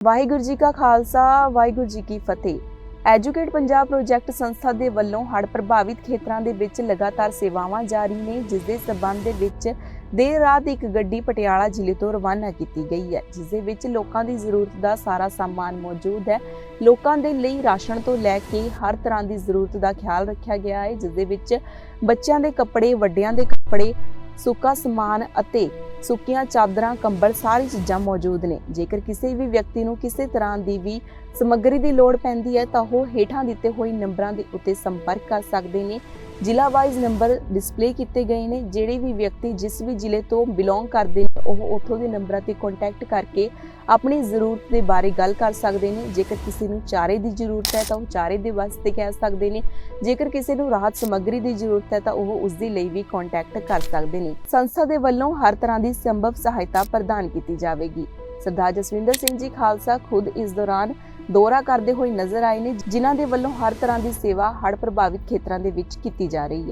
ਵਾਹਿਗੁਰੂ ਜੀ ਕਾ ਖਾਲਸਾ, ਵਾਹਿਗੁਰੂ ਜੀ ਕੀ ਫਤਿਹ। Educate Punjab project ਸੰਸਥਾ ਦੇ ਵੱਲੋਂ ਹੜ੍ਹ ਪ੍ਰਭਾਵਿਤ ਖੇਤਰਾਂ ਦੇ ਵਿੱਚ ਲਗਾਤਾਰ ਸੇਵਾਵਾਂ ਜਾਰੀ ਨੇ ਜਿਸ ਦੇ ਸਬੰਧ ਦੇ ਵਿੱਚ ਦੇਰ ਰਾਤ ਇੱਕ ਗੱਡੀ ਪਟਿਆਲਾ ਜ਼ਿਲ੍ਹੇ ਤੋਂ ਰਵਾਨਾ ਕੀਤੀ ਗਈ ਹੈ ਜਿਸ ਦੇ ਵਿੱਚ ਲੋਕਾਂ ਦੀ ਜ਼ਰੂਰਤ ਦਾ ਸਾਰਾ ਸਾਮਾਨ ਮੌਜੂਦ ਹੈ। ਲੋਕਾਂ ਦੇ ਲਈ ਰਾਸ਼ਨ ਤੋਂ ਲੈ ਕੇ ਹਰ ਤਰ੍ਹਾਂ ਦੀ ਜ਼ਰੂਰਤ ਦਾ ਖਿਆਲ ਰੱਖਿਆ ਗਿਆ ਹੈ ਜਿਸ ਦੇ ਵਿੱਚ ਬੱਚਿਆਂ ਦੇ ਕੱਪੜੇ, ਵੱਡਿਆਂ ਦੇ ਕੱਪੜੇ, ਸੁੱਕਾ ਸਮਾਨ ਅਤੇ ਸੁੱਕੀਆਂ ਚਾਦਰਾਂ, ਕੰਬਲ, ਸਾਰੀ ਚੀਜ਼ਾਂ ਮੌਜੂਦ ਨੇ। ਜੇਕਰ ਕਿਸੇ ਵੀ ਵਿਅਕਤੀ ਨੂੰ ਕਿਸੇ ਤਰ੍ਹਾਂ ਦੀ ਵੀ ਸਮੱਗਰੀ ਦੀ ਲੋੜ ਪੈਂਦੀ ਹੈ, ਤਾਂ ਉਹ ਹੇਠਾਂ ਦਿੱਤੇ ਹੋਏ ਨੰਬਰਾਂ ਦੇ ਉੱਤੇ ਸੰਪਰਕ ਕਰ ਸਕਦੇ ਨੇ। ਜ਼ਿਲ੍ਹਾ ਵਾਈਜ਼ ਨੰਬਰ ਡਿਸਪਲੇ ਕੀਤੇ ਗਏ ਨੇ, ਜਿਹੜੇ ਵੀ ਵਿਅਕਤੀ ਜਿਸ ਵੀ ਜ਼ਿਲ੍ਹੇ ਤੋਂ ਬਿਲੋਂਗ ਕਰਦੇ ਨੇ ਉਹ ਉੱਥੋਂ ਦੇ ਨੰਬਰਾਂ ਤੇ ਕੰਟੈਕਟ ਕਰਕੇ ਆਪਣੀ ਜ਼ਰੂਰਤ ਦੇ ਬਾਰੇ ਗੱਲ ਕਰ ਸਕਦੇ ਨੇ। ਜੇਕਰ ਕਿਸੇ ਨੂੰ ਚਾਰੇ ਦੀ ਜ਼ਰੂਰਤ ਹੈ ਤਾਂ ਉਹ ਚਾਰੇ ਦੇ ਵਾਸਤੇ ਕਹਿ ਸਕਦੇ ਨੇ। ਜੇਕਰ ਕਿਸੇ ਨੂੰ ਰਾਹਤ ਸਮੱਗਰੀ ਦੀ ਜ਼ਰੂਰਤ ਹੈ ਤਾਂ ਉਹ ਉਸ ਦੇ ਲਈ ਵੀ ਕੰਟੈਕਟ ਕਰ ਸਕਦੇ ਨੇ। ਸੰਸਥਾ ਦੇ ਵੱਲੋਂ ਹਰ ਤਰ੍ਹਾਂ ਦੀ ਸੰਭਵ ਸਹਾਇਤਾ ਪ੍ਰਦਾਨ ਕੀਤੀ ਜਾਵੇਗੀ। ਸਰਦਾਰ ਜਸਵਿੰਦਰ ਸਿੰਘ ਜੀ ਖਾਲਸਾ ਖੁਦ ਇਸ ਦੌਰਾਨ ਦੌਰਾ ਕਰਦੇ ਹੋਏ ਨਜ਼ਰ ਆਏ ਨੇ, ਜਿਨ੍ਹਾਂ ਦੇ ਵੱਲੋਂ ਹਰ ਤਰ੍ਹਾਂ ਦੀ ਸੇਵਾ ਹੜ੍ਹ ਪ੍ਰਭਾਵਿਤ ਖੇਤਰਾਂ ਦੇ ਵਿੱਚ ਕੀਤੀ ਜਾ ਰਹੀ ਹੈ।